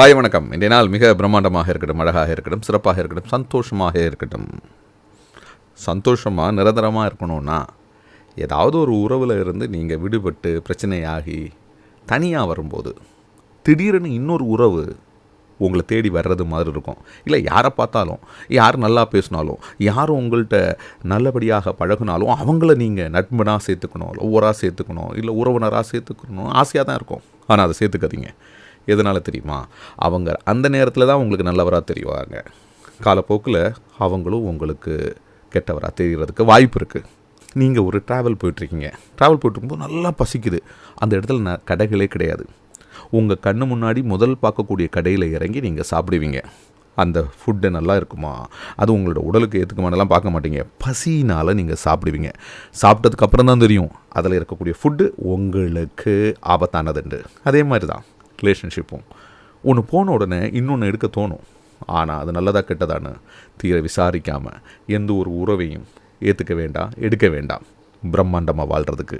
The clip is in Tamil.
ஹாய் வணக்கம். இன்றைய நாள் மிக பிரம்மாண்டமாக இருக்கட்டும் அழகாக இருக்கட்டும் சிறப்பாக இருக்கட்டும் சந்தோஷமாக இருக்கட்டும். சந்தோஷமாக நிரந்தரமாக இருக்கணும்னா ஏதாவது ஒரு உறவில் இருந்து நீங்கள் விடுபட்டு பிரச்சனையாகி தனியாக வரும்போது திடீர்னு இன்னொரு உறவு உங்களை தேடி வர்றது மாதிரி இருக்கும். இல்லை யாரை பார்த்தாலும் யார் நல்லா பேசினாலும் யார் உங்கள்கிட்ட நல்லபடியாக பழகுனாலும் அவங்கள நீங்கள் நட்பனாக சேர்த்துக்கணும் ஒவ்வொருவராக சேர்த்துக்கணும் இல்லை உறவினராக சேர்த்துக்கணும் ஆசையாக தான் இருக்கும். ஆனால் அதை சேர்த்துக்காதீங்க. எதனால் தெரியுமா? அவங்க அந்த நேரத்தில் தான் உங்களுக்கு நல்லவராக தெரிவாங்க. காலப்போக்கில் அவங்களும் உங்களுக்கு கெட்டவராக தெரிகிறதுக்கு வாய்ப்பு இருக்குது நீங்கள் ஒரு ட்ராவல் போயிட்டுருக்கீங்க. ட்ராவல் போயிட்டுருக்கும்போது நல்லா பசிக்குது. அந்த இடத்துல ந கடைகளே கிடையாது. உங்கள் கண்ணு முன்னாடி முதல் பார்க்கக்கூடிய கடையில் இறங்கி நீங்கள் சாப்பிடுவீங்க. அந்த ஃபுட்டு நல்லா இருக்குமா? அது உங்களோட உடலுக்கு ஏற்றுக்குமானலாம் பார்க்க மாட்டீங்க. பசினால் நீங்கள் சாப்பிடுவீங்க. சாப்பிட்டதுக்கப்புறம் தான் தெரியும். அதில் இருக்கக்கூடிய ஃபுட்டு உங்களுக்கு ஆபத்தானதுண்டு. அதே மாதிரி தான் ரிலேஷன்ஷிப்பும் ஒன்று போன உடனே இன்னொன்று எடுக்க தோணும். ஆனால் அது நல்லதா கெட்டதான்னு தீர விசாரிக்காமல் எந்த ஒரு உறவையும் ஏற்றுக்க வேண்டாம் எடுக்க வேண்டாம். பிரம்மாண்டமாக வாழ்கிறதுக்கு